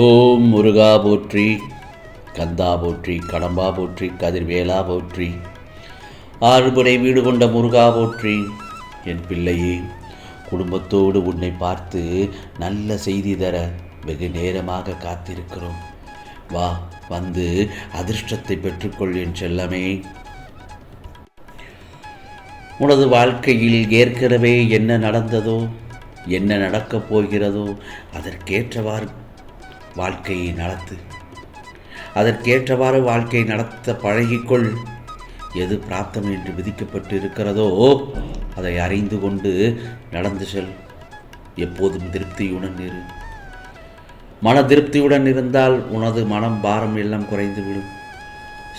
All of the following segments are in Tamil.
ஓம் முருகா போற்றி கந்தா போற்றி கடம்பா போற்றி கதிர்வேலா போற்றி. ஆறுபடை வீடு கொண்ட முருகா போற்றி என் பிள்ளையே குடும்பத்தோடு உன்னை பார்த்து நல்ல செய்தி தர வெகு நேரமாக காத்திருக்கிறோம். வா வந்து அதிர்ஷ்டத்தை பெற்றுக்கொள் என் செல்லமே. உனது வாழ்க்கையில் ஏற்கனவே என்ன நடந்ததோ என்ன நடக்கப் போகிறதோ அதற்கேற்றவாறு வாழ்க்கையை நடத்து. அதற்கேற்றவாறு வாழ்க்கையை நடத்த பழகிக்கொள். எது பிராப்தம் என்று விதிக்கப்பட்டு இருக்கிறதோ அதை அறிந்து கொண்டு நடந்து செல். எப்போதும் திருப்தியுடன் இரு. மன திருப்தியுடன் இருந்தால் உனது மனம் பாரம் எல்லாம் குறைந்துவிடும்.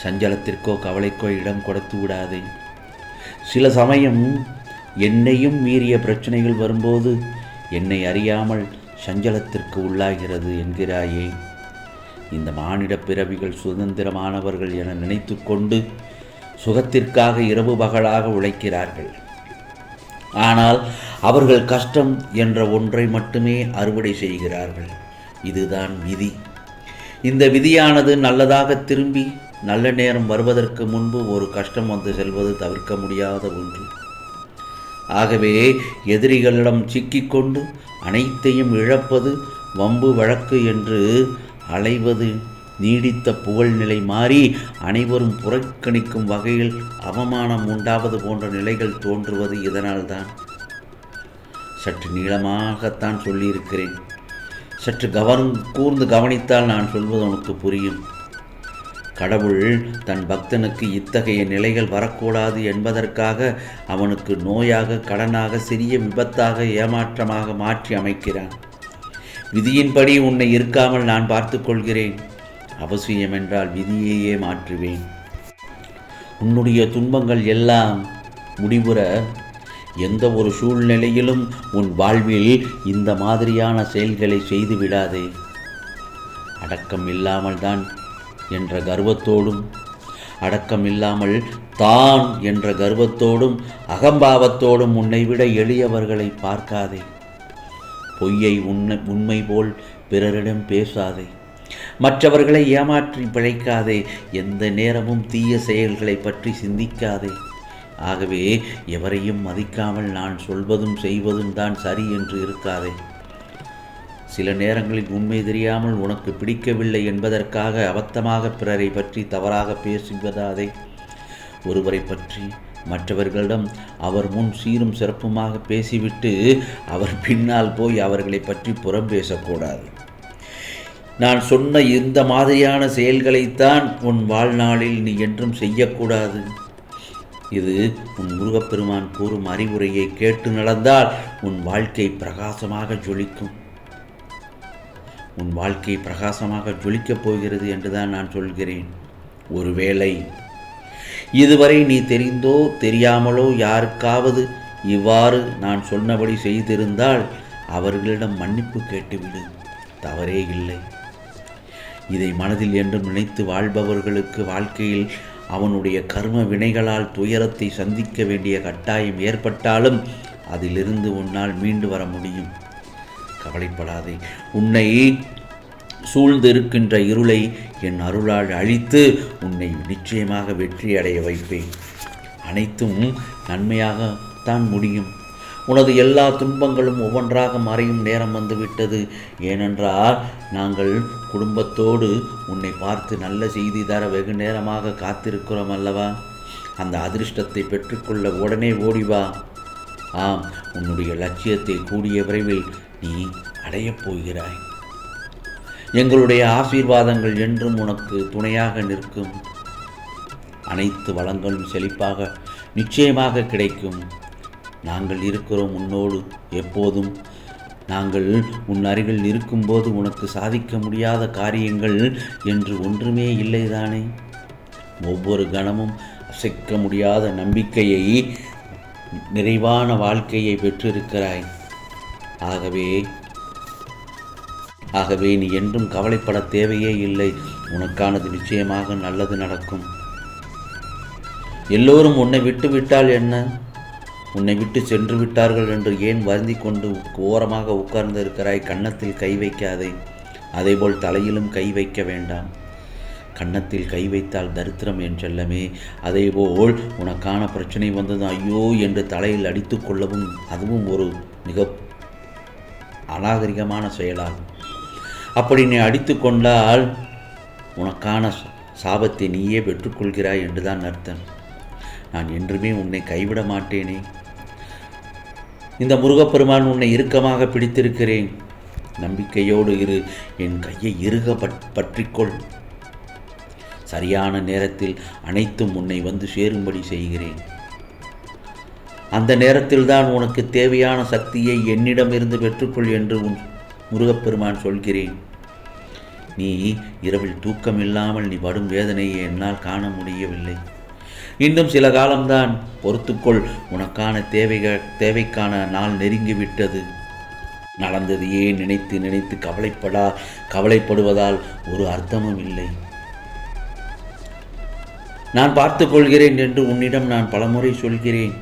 சஞ்சலத்திற்கோ கவலைக்கோ இடம் கொடுத்து விடாதே. சில சமயம் என்னையும் மீறிய பிரச்சனைகள் வரும்போது என்னை அறியாமல் சஞ்சலத்திற்கு உள்ளாகிறது என்கிறாயே. இந்த மானிட பிறவிகள் சுதந்திரமானவர்கள் என நினைத்து கொண்டு சுகத்திற்காக இரவு பகலாக உழைக்கிறார்கள். ஆனால் அவர்கள் கஷ்டம் என்ற ஒன்றை மட்டுமே அறுவடை செய்கிறார்கள். இதுதான் விதி. இந்த விதியானது நல்லதாக திரும்பி நல்ல நேரம் வருவதற்கு முன்பு ஒரு கஷ்டம் வந்து செல்வது தவிர்க்க முடியாத ஒன்று. ஆகவே எதிரிகளிடம் சிக்கிக்கொண்டு அனைத்தையும் இழப்பது வம்பு வழக்கு என்று அலைவது நீடித்த புகழ்நிலை மாறி அனைவரும் புறக்கணிக்கும் வகையில் அவமானம் உண்டாவது போன்ற நிலைகள் தோன்றுவது இதனால்தான். சற்று நீளமாகத்தான் சொல்லியிருக்கிறேன். சற்று கவனம் கூர்ந்து கவனித்தால் நான் சொல்வது உனக்கு புரியும். கடவுள் தன் பக்தனுக்கு இத்தகைய நிலைகள் வரக்கூடாது என்பதற்காக அவனுக்கு நோயாக கடனாக சிறிய விபத்தாக ஏமாற்றமாக மாற்றி அமைக்கிறான். விதியின்படி உன்னை இருக்காமல் நான் பார்த்து கொள்கிறேன். அவசியம் என்றால் விதியையே மாற்றுவேன். உன்னுடைய துன்பங்கள் எல்லாம் முடிவுற எந்த ஒரு சூழ்நிலையிலும் உன் வாழ்வில் இந்த மாதிரியான செயல்களை செய்து விடாதே. அடக்கம் இல்லாமல் தான் என்ற கர்வத்தோடும் அடக்கம் இல்லாமல் தான் என்ற கர்வத்தோடும் அகம்பாவத்தோடும் உன்னை விட எளியவர்களை பார்க்காதே. பொய்யை உண்மை உண்மை போல் பிறரிடம் பேசாதே. மற்றவர்களை ஏமாற்றி பிழைக்காதே. எந்த நேரமும் தீய செயல்களை பற்றி சிந்திக்காதே. ஆகவே எவரையும் மதிக்காமல் நான் சொல்வதும் செய்வதும் தான் சரி என்று இருக்காதே. சில நேரங்களில் உண்மை தெரியாமல் உனக்கு பிடிக்கவில்லை என்பதற்காக அபத்தமாக பிறரை பற்றி தவறாக பேசுவதாதே. ஒருவரை பற்றி மற்றவர்களிடம் அவர் முன் சீரும் சிறப்புமாக பேசிவிட்டு அவர் பின்னால் போய் அவர்களை பற்றி புறம் பேசக்கூடாது. நான் சொன்ன இந்த மாதிரியான செயல்களைத்தான் உன் வாழ்நாளில் நீ என்றும் செய்யக்கூடாது. இது உன் முருகப்பெருமான் கூறும் அறிவுரையை கேட்டு நடந்தால் உன் வாழ்க்கை பிரகாசமாக ஜொலிக்கும். உன் வாழ்க்கை பிரகாசமாக ஜொலிக்கப் போகிறது என்றுதான் நான் சொல்கிறேன். ஒருவேளை இதுவரை நீ தெரிந்தோ தெரியாமலோ யாருக்காவது இவ்வாறு நான் சொன்னபடி செய்திருந்தால் அவர்களிடம் மன்னிப்பு கேட்டுவிடு. தவறே இல்லை. இதை மனதில் என்றும் நினைத்து வாழ்பவர்களுக்கு வாழ்க்கையில் அவனுடைய கர்ம வினைகளால் துயரத்தை சந்திக்க வேண்டிய கட்டாயம் ஏற்பட்டாலும் அதிலிருந்து உன்னால் மீண்டு வர முடியும். கவலைப்படாதே. உன்னை சூழ்ந்து இருக்கின்ற இருளை என் அருளால் அழித்து உன்னை நிச்சயமாக வெற்றி அடைய வைப்பேன். அனைத்தும் நன்மையாகத்தான் முடியும். உனது எல்லா துன்பங்களும் ஒவ்வொன்றாக மறையும் நேரம் வந்துவிட்டது. ஏனென்றால் நாங்கள் குடும்பத்தோடு உன்னை பார்த்து நல்ல செய்தி தர வெகு நேரமாக காத்திருக்கிறோம் அல்லவா? அந்த அதிர்ஷ்டத்தை பெற்றுக்கொள்ள உடனே ஓடி வா. ஆம் உன்னுடைய லட்சியத்தை கூடிய விரைவில் நீ அடையப் போகிறாய். எங்களுடைய ஆசீர்வாதங்கள் என்றும் உனக்கு துணையாக நிற்கும். அனைத்து வளங்களும் செழிப்பாக நிச்சயமாக கிடைக்கும். நாங்கள் இருக்கிறோம் உன்னோடு எப்போதும். நாங்கள் உன் அருகில் இருக்கும்போது உனக்கு சாதிக்க முடியாத காரியங்கள் என்று ஒன்றுமே இல்லைதானே? ஒவ்வொரு கணமும் அசைக்க முடியாத நம்பிக்கையை நிறைவான வாழ்க்கையை பெற்றிருக்கிறாய். ஆகவே ஆகவே நீ என்றும் கவலைப்பட தேவையே இல்லை. உனக்கானது நிச்சயமாக நல்லது நடக்கும். எல்லோரும் உன்னை விட்டு விட்டால் என்ன? உன்னை விட்டு சென்று விட்டார்கள் என்று ஏன் வருந்தி கொண்டு ஓரமாக உட்கார்ந்து இருக்கிறாய் கன்னத்தில் கை வைக்காதே. அதேபோல் தலையிலும் கை வைக்க வேண்டாம். கன்னத்தில் கை வைத்தால் தரித்திரம் என் செல்லமே. அதேபோல் உனக்கான பிரச்சனை வந்தது ஐயோ என்று தலையில் அடித்து கொள்ளவும் அதுவும் ஒரு மிக அநாகரிகமான செயலாகும். அப்படி நீ அடித்து கொண்டால் உனக்கான சாபத்தை நீயே பெற்றுக்கொள்கிறாய் என்றுதான் அர்த்தம். நான் என்றுமே உன்னை கைவிட மாட்டேனே. இந்த முருகப்பெருமான் உன்னை இறுக்கமாக பிடித்திருக்கிறேன். நம்பிக்கையோடு இரு. என் கையை இறுக பற்றிக்கொள். சரியான நேரத்தில் அனைத்தும் உன்னை வந்து சேரும்படி செய்கிறேன். அந்த நேரத்தில்தான் உனக்கு தேவையான சக்தியை என்னிடமிருந்து பெற்றுக்கொள் என்று உன் முருகப்பெருமான் சொல்கிறேன். நீ இரவில் தூக்கம் இல்லாமல் நீ படும் வேதனையை என்னால் காண முடியவில்லை. இன்னும் சில காலம்தான் பொறுத்துக்கொள் உனக்கான தேவைகள் தேவைக்கான நாள் நெருங்கிவிட்டது. நடந்ததையே நினைத்து நினைத்து கவலைப்படா கவலைப்படுவதால் ஒரு அர்த்தமும் இல்லை. நான் பார்த்து கொள்கிறேன் என்று உன்னிடம் நான் பலமுறை சொல்கிறேன்.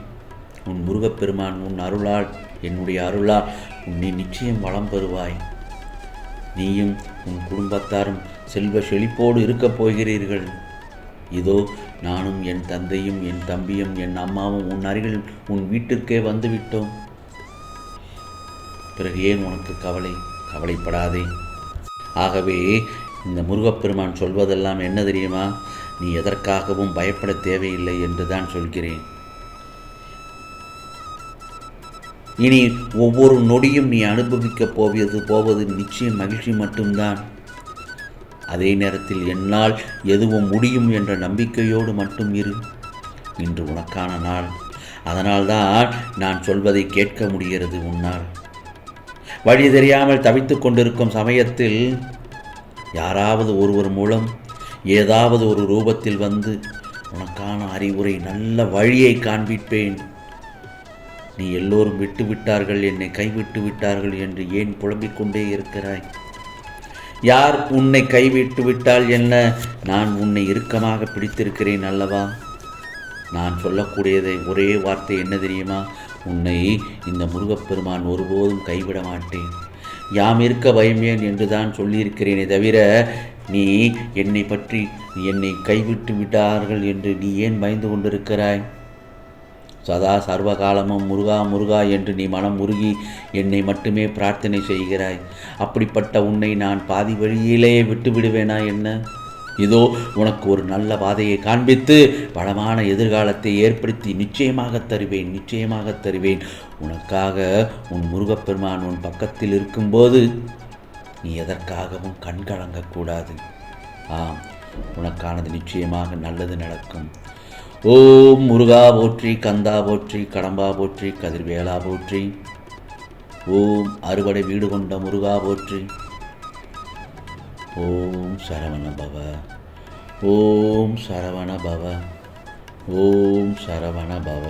உன் முருகப்பெருமான் உன் அருளால் என்னுடைய அருளால் உன்னை நிச்சயம் வளம் பெறுவாய். நீயும் உன் குடும்பத்தாரும் செல்வ செழிப்போடு இருக்கப் போகிறீர்கள். இதோ நானும் என் தந்தையும் என் தம்பியும் என் அம்மாவும் உன் அருகில் உன் வீட்டிற்கே வந்துவிட்டோம். பிறகு ஏன் உனக்கு கவலை? கவலைப்படாதே. ஆகவே இந்த முருகப்பெருமான் சொல்வதெல்லாம் என்ன தெரியுமா? நீ எதற்காகவும் பயப்பட தேவையில்லை என்று தான் சொல்கிறேன். இனி ஒவ்வொரு நொடியும் நீ அனுபவிக்கப் போவது போவது நிச்சயம் மகிழ்ச்சி மட்டும்தான். அதே நேரத்தில் என்னால் எதுவும் முடியும் என்ற நம்பிக்கையோடு மட்டும் இரு. இன்று உனக்கான நாள். அதனால்தான் நான் சொல்வதை கேட்க முடிகிறது உன்னால். வழி தெரியாமல் தவித்துக் கொண்டிருக்கும் சமயத்தில் யாராவது ஒருவர் மூலம் ஏதாவது ஒரு ரூபத்தில் வந்து உனக்கான அறிவுரை நல்ல வழியை காண்பிப்பேன். நீ எல்லோரும் விட்டு விட்டார்கள் என்னை கைவிட்டு விட்டார்கள் என்று ஏன் புலம்பிக் கொண்டே இருக்கிறாய்? யார் உன்னை கைவிட்டு விட்டால் என்ன? நான் உன்னை இறுக்கமாக பிடித்திருக்கிறேன் அல்லவா? நான் சொல்லக்கூடியதை ஒரே வார்த்தை என்ன தெரியுமா? உன்னை இந்த முருகப்பெருமான் ஒருபோதும் கைவிட மாட்டேன். யாம் இருக்க பயமேன் என்று தான் சொல்லியிருக்கிறேனே தவிர நீ என்னை பற்றி என்னை கைவிட்டு விட்டார்கள் என்று நீ ஏன் பயந்து கொண்டிருக்கிறாய்? சதா சர்வகாலமும் முருகா முருகா என்று நீ மனம் உருகி என்னை மட்டுமே பிரார்த்தனை செய்கிறாய். அப்படிப்பட்ட உன்னை நான் பாதி வழியிலேயே விட்டு விடுவேனா என்ன? இதோ உனக்கு ஒரு நல்ல பாதையை காண்பித்து வளமான எதிர்காலத்தை ஏற்படுத்தி நிச்சயமாக தருவேன் நிச்சயமாக தருவேன். உனக்காக உன் முருகப்பெருமான் உன் பக்கத்தில் இருக்கும்போது நீ எதற்காகவும் கண் கலங்கக்கூடாது. ஆம் உனக்கானது நிச்சயமாக நல்லது நடக்கும். ஓம் முருகா போற்றி கந்தா போற்றி கடம்பா போற்றி கதிர்வேலா போற்றி. ஓம் அறுவடை வீடு கொண்ட முருகா போற்றி. ஓம் சரவண பவ. ஓம் சரவண பவ. ஓம் சரவண பவ.